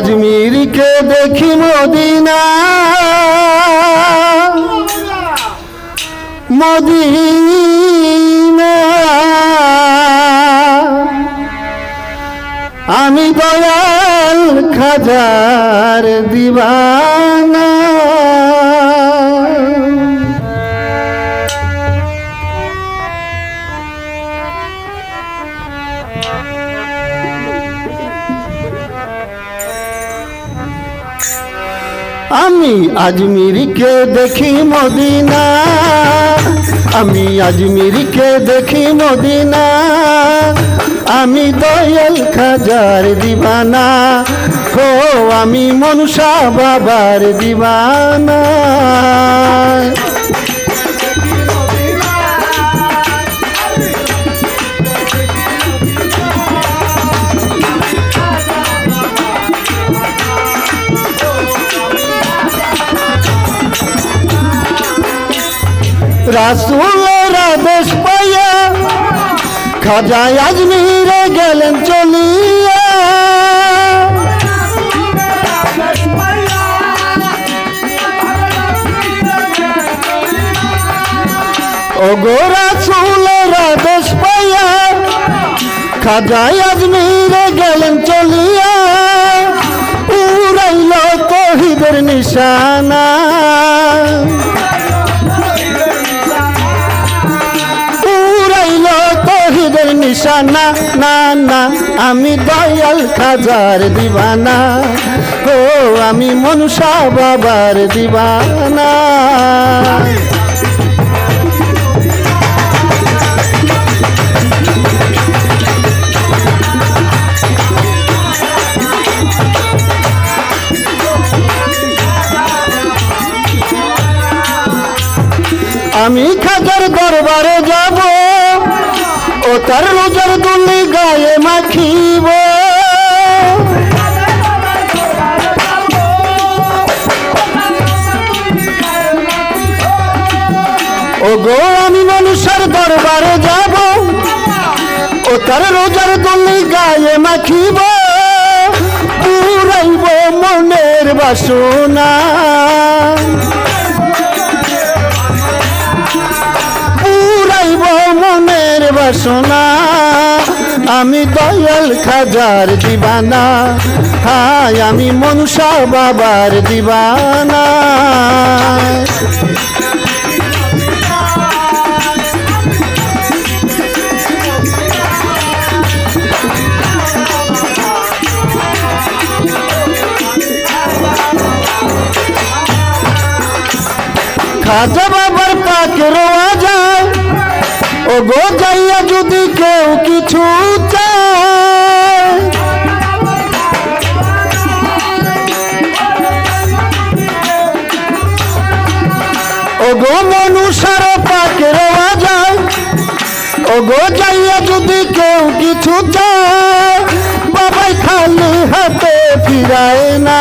আজমিরকে দেখি Medina. Medina. আমি দয়াল খাজার দিবানা। আমি আজমিরিকে দেখি মদিনা? আমি আজমিরিকে দেখি মদিনা? আমি দয়াল খাজার দিবানা। হো, আমি মনুষা বাবার দিবানা। রাসুলের আদেশ পাইয়া খাজা আজমিরে গেলেন চলিয়া। ওগো রাসুলের আদেশ পাইয়া খাজা আজমিরে গেলেন চলিয়া। উড়াইল তহিদের নিশানা। নিশানা না না, আমি দয়াল খাজার দিবানা। ও, আমি মনুষা বাবার দিবানা। আমি খাজার দরবারে যাব। তার রোজার দুলি গায়ে মাখিব? ও গো আমি মানুষের দরবারে যাব। ও তার রোজার দুলি গায়ে মাখিব? পুরাইব মনের বাসনা। বাসনা আমি দয়াল খাজার দিবানা। হাই আমি মনুষা বাবার দিবানা। খাজা বাবার পাকে রোয়া যায় ও গো যাইয়া যদি কেউ কিছু চায়। ও গো মনুষার পাকে রোয়া যায় ও গো যাইয়া যদি কেউ কিছু চায়, বাবাই খালি হাতে ফিরায় না।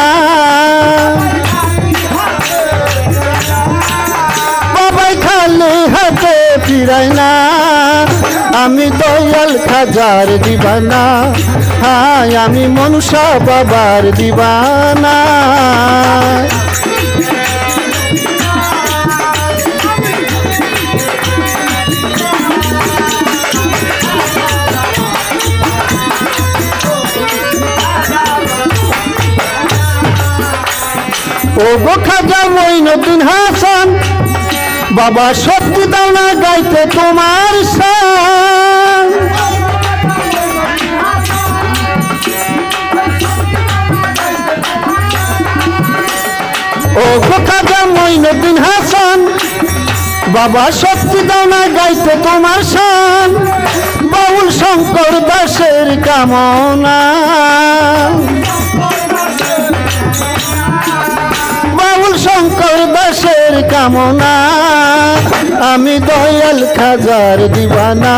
বাবাই খালি হাতে ফিরায় না। আমি দয়াল খাজার দিবানা। হাই আমি মনুষা বাবার দিবানা। ও গো খাজা মইনুদ্দিন হাসান বাবা সত্যি দাও গাইতে তোমার মইনুদ্দিন হাসান, বাবা সত্যি দাও না গাইতে তোমার শান বাউল শঙ্কর দাসের কামনা। কামনা, আমি দয়াল খাজার দিবানা।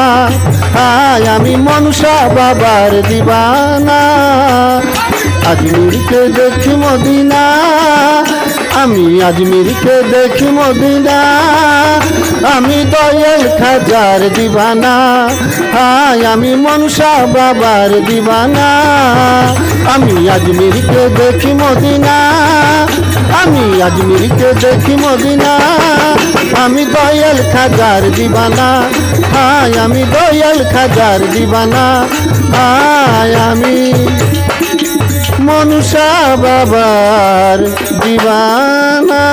হাই আমি মনুষা বাবার দিবানা। আজমিরকে দেখি মদিনা, আমি আজমিরকে দেখি মদিনা। আমি দয়াল খাজার দিবানা, হায়, আমি মনসা বাবার দিবানা। আমি আজমিরকে দেখি মদিনা আমি আজমিরকে দেখি মদিনা। আমি দয়াল খাজার দিবানা। হায়, আমি দয়াল খাজার দিবানা। হায়, আমি মনুষা বাবার দিবানা।